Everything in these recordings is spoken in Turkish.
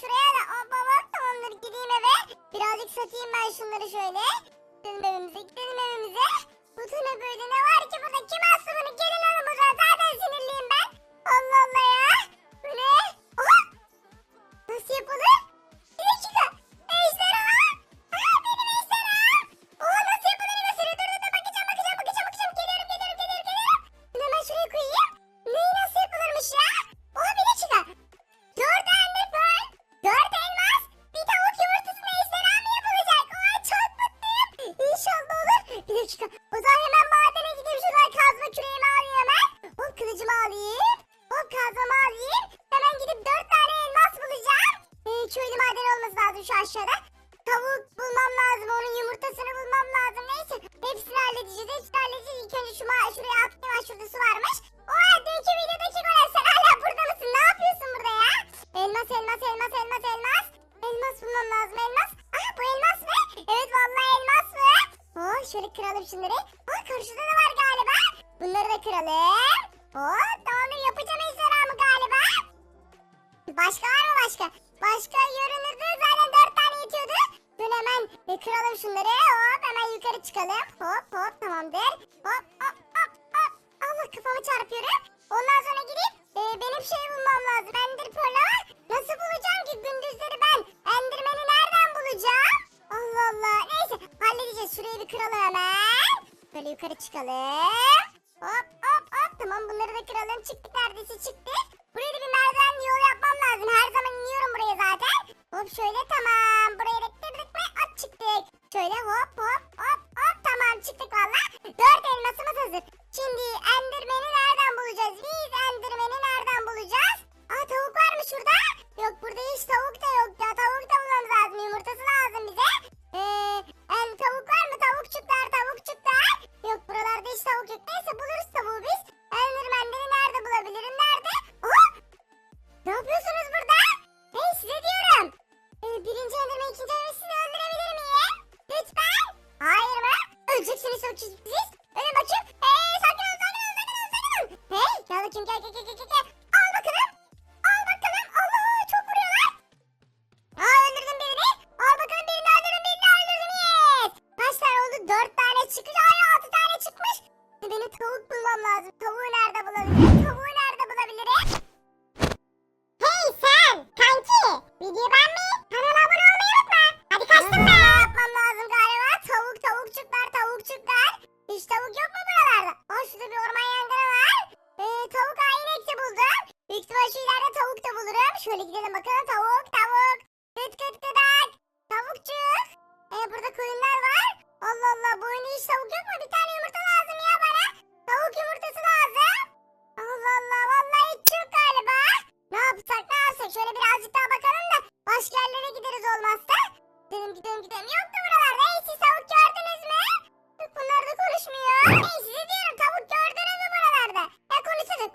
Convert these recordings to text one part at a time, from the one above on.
şuraya da o babam tamamdır gideyim eve. Birazcık satayım ben şunları şöyle. Gidelim evimize gidelim evimize. Bu tane böyle ne var ki burada kim astı bunu gelin alın bu zaten. aşkım. O zaman hemen madene gideyim şuradan kazma küreğimi alayım hemen. Hop kılıcımı alayım. Hop kazmamı alayım. Hemen gidip dört tane elmas bulacağım. Ee, köylü maden olması lazım şu aşağıda. Tavuk bulmam lazım. Onun yumurtasını bulmam lazım. Neyse hepsini halledeceğiz. Hepsini halledeceğiz. İlk önce şu şuraya atlayayım. Şurada su varmış. Başka var mı başka? Başka yarılırdı zaten dört tane yetiyordu. Dur hemen kıralım şunları. Hop hemen yukarı çıkalım. Hop hop tamamdır. Hop hop hop hop. Allah kafamı çarpıyorum. Ondan sonra gidip e, benim şey bulmam lazım. Ender Pearl'ı var. Nasıl bulacağım ki gündüzleri ben? Enderman'ı nereden bulacağım? Allah Allah. Neyse halledeceğiz. Şurayı bir kıralım hemen. Böyle yukarı çıkalım. Hop hop hop. Tamam bunları da kıralım. Çıktık neredeyse çıktık. Hop şöyle tamam. Buraya rekte bırakmaya at çıktık. Şöyle hop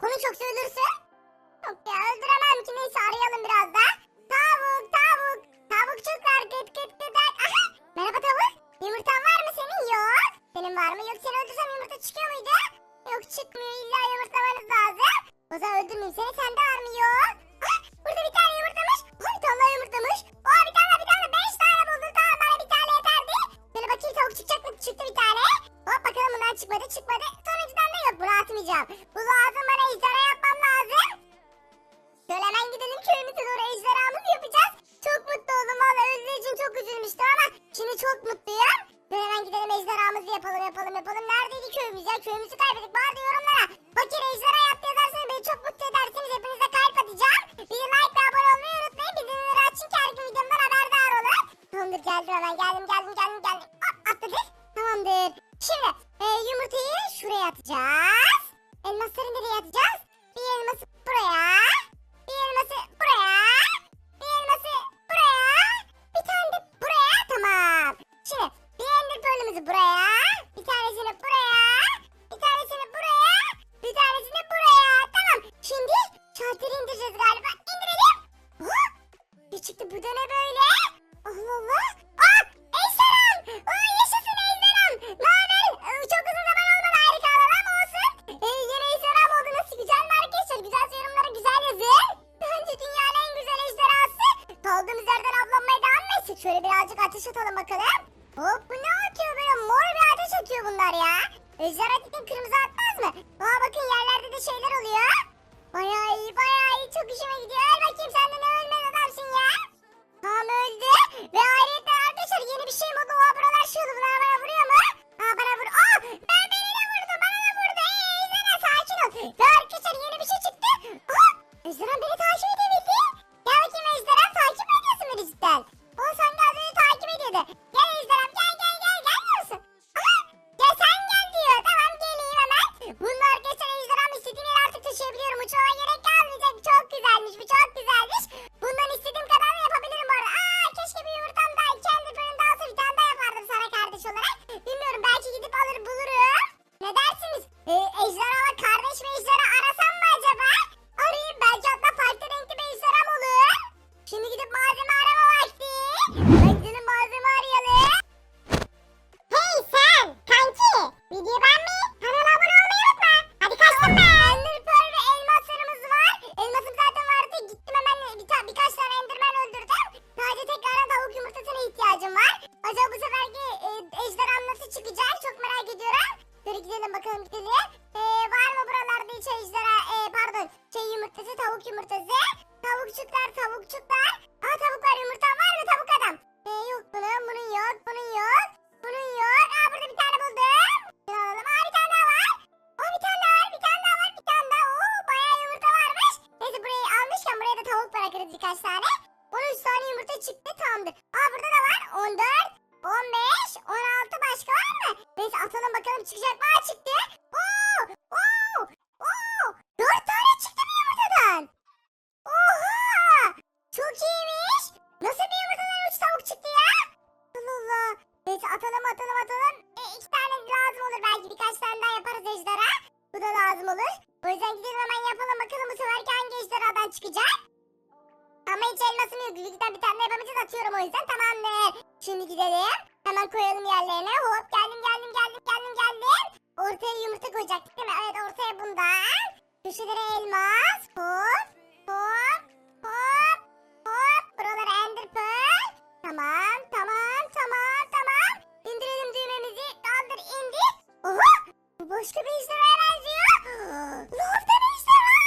この人 ama şimdi çok mutluyum. Dur hemen gidelim ejderhamızı yapalım yapalım yapalım. Neredeydi köyümüz ya? Köyümüzü kaybettik. Bari de yorumlara. Fakir ejderha yaptı yazarsanız beni çok mutlu edersiniz. Hepinize kalp atacağım. Bir like ve abone olmayı unutmayın. Bildirimleri açın ki her gün videomdan haberdar olun. Tamamdır geldim hemen geldim geldim geldim geldim. Hop atladık. Tamamdır. Şimdi e, yumurtayı şuraya atacağım. Şöyle birazcık ateş atalım bakalım. Hop bu ne atıyor böyle mor bir ateş atıyor bunlar ya. Ejderha tikin kırmızı atmaz mı? Aa bakın yerlerde de şeyler oluyor. Bayağı iyi bayağı iyi çok işime gidiyor. Öl bakayım sen de ne ölmez adamsın ya. Tamam öldü. Ve Acaba bu seferki e, ejderham nasıl çıkacak çok merak ediyorum. Dur gidelim bakalım gidelim. E, var mı buralarda hiç ejderha e, pardon şey yumurtası tavuk yumurtası. Tavukçuklar tavukçuklar. Aa tavuk var yumurta var mı çıkacak? Aa çıktı. Oo, oo, oo. 4 tane çıktı bir yumurtadan. Oha! Çok iyiymiş. Nasıl bir yumurtadan 3 tavuk çıktı ya? Allah Allah. Neyse atalım atalım atalım. E, iki tane lazım olur belki birkaç tane daha yaparız ejderha. Bu da lazım olur. O yüzden gidelim hemen yapalım bakalım bu seferki hangi ejderhadan çıkacak. Ama hiç elmasım yok. Yüzden bir tane yapamayacağız atıyorum o yüzden tamamdır. Şimdi gidelim. Hemen koyalım yerlerine. Hop geldim. Ortaya yumurta koyacaktık değil mi? Evet ortaya bundan. Köşelere elmas. Hop hop hop hop. Buralara ender pearl. Tamam tamam tamam tamam. İndirelim düğmemizi. Kaldır indir. Oha! Bu başka bir ejderhaya benziyor. Lord'dan ejderha.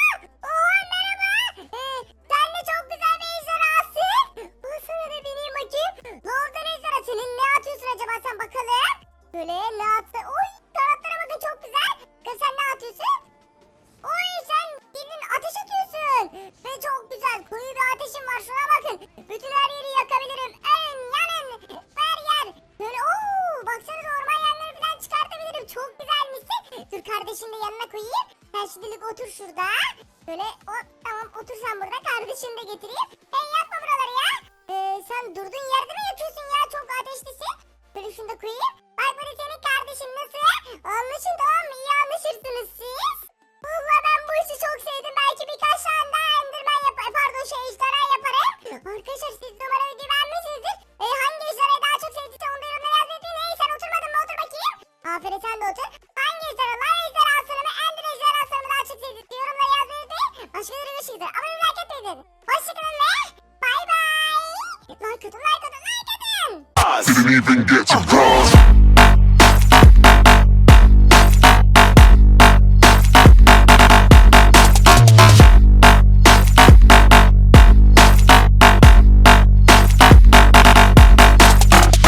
Oha merhaba. Ee, sen de çok güzel bir ejderhasın. Sana da bineyim bakayım. Lord'dan ejderha senin ne atıyorsun acaba sen bakalım. Böyle ne attı? Oy Bütün her yeri yakabilirim. En yanın her yer. Böyle ooo baksanıza orman yerleri falan çıkartabilirim. Çok güzelmişsin. Dur kardeşini de yanına koyayım. Sen şimdilik otur şurada. Böyle hop tamam otur sen burada kardeşini de getireyim. Hey yakma buraları ya. Ee, sen durduğun yerde mi yakıyorsun ya çok ateşlisin. Böyle şunu da koyayım. Bak bu senin kardeşin nasıl? Anlaşın tamam mı? İyi anlaşırsınız siz. Didn't even get to cross.